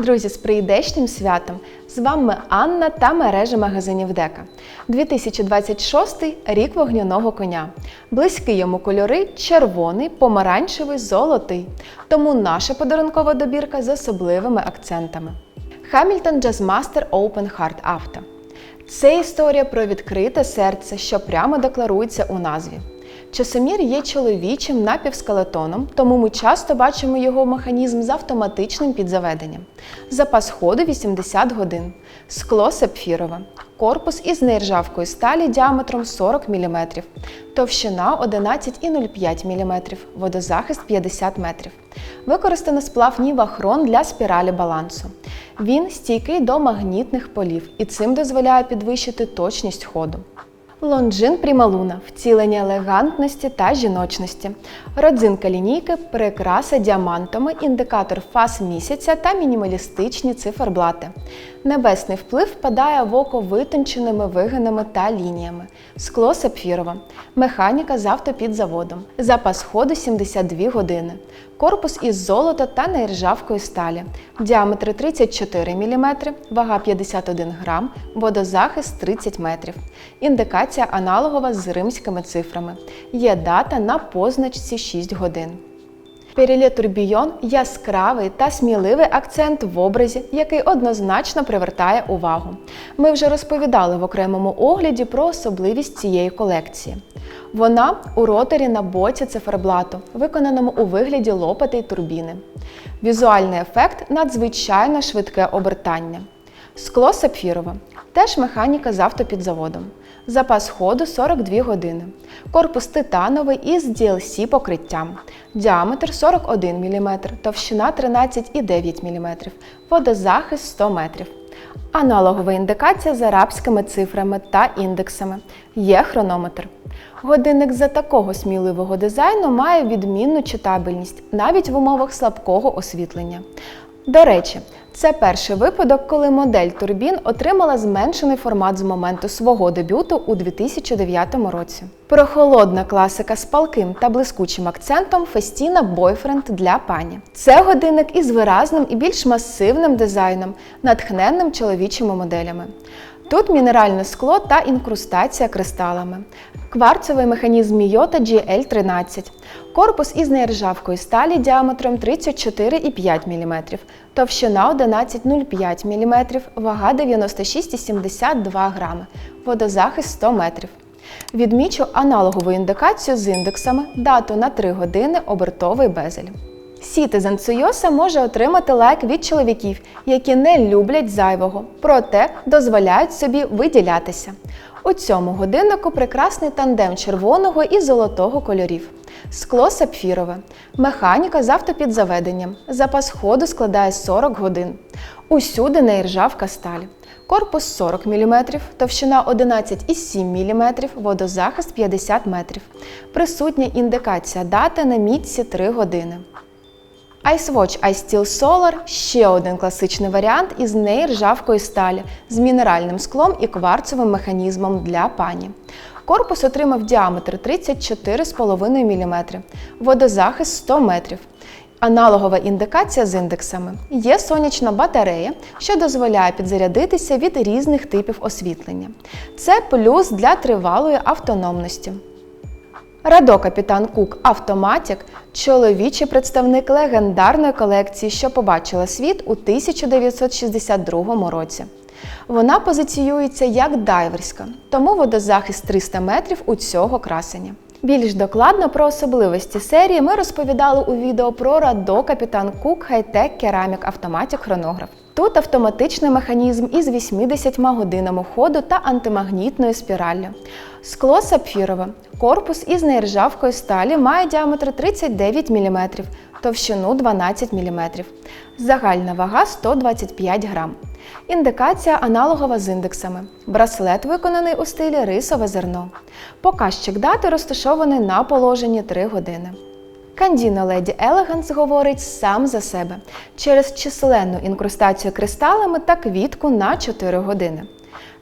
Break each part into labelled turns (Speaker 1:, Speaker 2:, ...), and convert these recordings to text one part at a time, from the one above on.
Speaker 1: Друзі, з прийдешнім святом! З вами Анна та мережа магазинів Дека. 2026 рік вогняного коня. Близькі йому кольори червоний, помаранчевий, золотий. Тому наша подарункова добірка з особливими акцентами. Hamilton Jazzmaster Open Heart Auto. Це історія про відкрите серце, що прямо декларується у назві. Часомір є чоловічим напівскелетоном, тому ми часто бачимо його механізм з автоматичним підзаведенням. Запас ходу 80 годин, скло сапфірове, корпус із нержавкої сталі діаметром 40 мм, товщина 11,05 мм, водозахист 50 метрів. Використано сплав Нівахрон для спіралі балансу. Він стійкий до магнітних полів і цим дозволяє підвищити точність ходу. Лонжин Прімалуна втілення елегантності та жіночності. Родзинка лінійки прикраса діамантами, індикатор фаз місяця та мінімалістичні циферблати. Небесний вплив впадає в око витонченими вигинами та лініями. Скло сапфірове. Механіка з автопідзаводом. Запас ходу 72 години. Корпус із золота та нержавкої сталі. Діаметр 34 мм, вага 51 грам, водозахист 30 метрів. Індикація аналогова з римськими цифрами. Є дата на позначці 6 годин. Перелє Турбійон яскравий та сміливий акцент в образі, який однозначно привертає увагу. Ми вже розповідали в окремому огляді про особливість цієї колекції. Вона у роторі на боці циферблату, виконаному у вигляді лопати й турбіни. Візуальний ефект надзвичайно швидке обертання. Скло сапфірове. Теж механіка з автопідзаводом. Запас ходу 42 години. Корпус титановий із DLC покриттям. Діаметр 41 мм, товщина 13,9 мм, водозахист 100 метрів. Аналогова індикація з арабськими цифрами та індексами. Є хронометр. Годинник за такого сміливого дизайну має відмінну читабельність навіть в умовах слабкого освітлення. До речі, це перший випадок, коли модель турбін отримала зменшений формат з моменту свого дебюту у 2009 році. Прохолодна класика з палким та блискучим акцентом Festina Boyfriend для пані. Це годинник із виразним і більш масивним дизайном, натхненним чоловічими моделями. Тут мінеральне скло та інкрустація кристалами. Кварцевий механізм Miyota GL13. Корпус із нержавкої сталі діаметром 34,5 мм, товщина 11,05 мм, вага 96,72 грами, водозахист 100 метрів. Відмічу аналогову індикацію з індексами, дату на 3 години, обертовий безель. Citizen Tsuyosa може отримати лайк від чоловіків, які не люблять зайвого, проте дозволяють собі виділятися. У цьому годиннику прекрасний тандем червоного і золотого кольорів. Скло сапфірове, механіка з автопідзаведенням. Запас ходу складає 40 годин. Усюди нержавка сталь. Корпус 40 мм, товщина 11,7 мм, водозахист 50 метрів. Присутня індикація дати на мітці 3 години. IceWatch iSteel Solar ще один класичний варіант із нержавкої сталі з мінеральним склом і кварцевим механізмом для пані. Корпус отримав діаметр 34,5 мм, водозахист 100 метрів. Аналогова індикація з індексами. Є сонячна батарея, що дозволяє підзарядитися від різних типів освітлення. Це плюс для тривалої автономності. Радо Капітан Кук Автоматік чоловічий представник легендарної колекції, що побачила світ у 1962 році. Вона позиціюється як дайверська, тому водозахист 300 метрів у цього красення. Більш докладно про особливості серії ми розповідали у відео про Радо Капітан Кук Хайтек Керамік Автоматік Хронограф. Тут автоматичний механізм із 80 годинами ходу та антимагнітною спіраллю. Скло сапфірове. Корпус із нержавкої сталі має діаметр 39 мм, товщину 12 мм. Загальна вага 125 грам. Індикація аналогова з індексами. Браслет виконаний у стилі рисове зерно. Показчик дати розташований на положенні 3 години. Кандіно Леді Елеганс говорить сам за себе через численну інкрустацію кристалами та квітку на 4 години.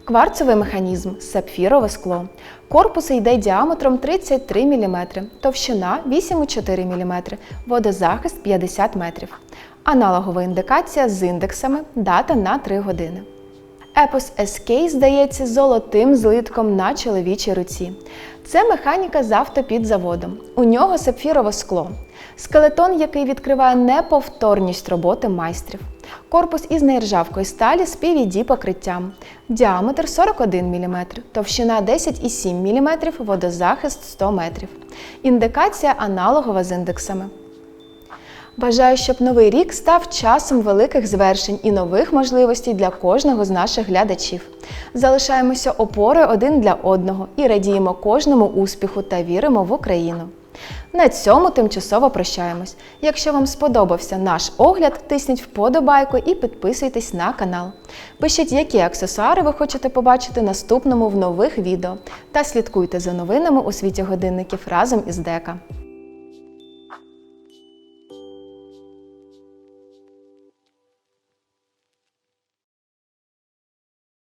Speaker 1: Кварцевий механізм, сапфірове скло. Корпус йде діаметром 33 мм, товщина 8,4 мм, водозахист 50 метрів. Аналогова індикація з індексами, дата на 3 години. Епос SK здається золотим злитком на чоловічій руці. Це механіка з автопідзаводом. У нього сапфірове скло. Скелетон, який відкриває неповторність роботи майстрів. Корпус із нержавкої сталі з PVD покриттям. Діаметр 41 мм, товщина 10,7 мм, водозахист 100 метрів. Індикація аналогова з індексами. Бажаю, щоб новий рік став часом великих звершень і нових можливостей для кожного з наших глядачів. Залишаємося опорою один для одного і радіємо кожному успіху та віримо в Україну. На цьому тимчасово прощаємось. Якщо вам сподобався наш огляд, тисніть вподобайку і підписуйтесь на канал. Пишіть, які аксесуари ви хочете побачити наступному в нових відео та слідкуйте за новинами у світі годинників разом із Дека.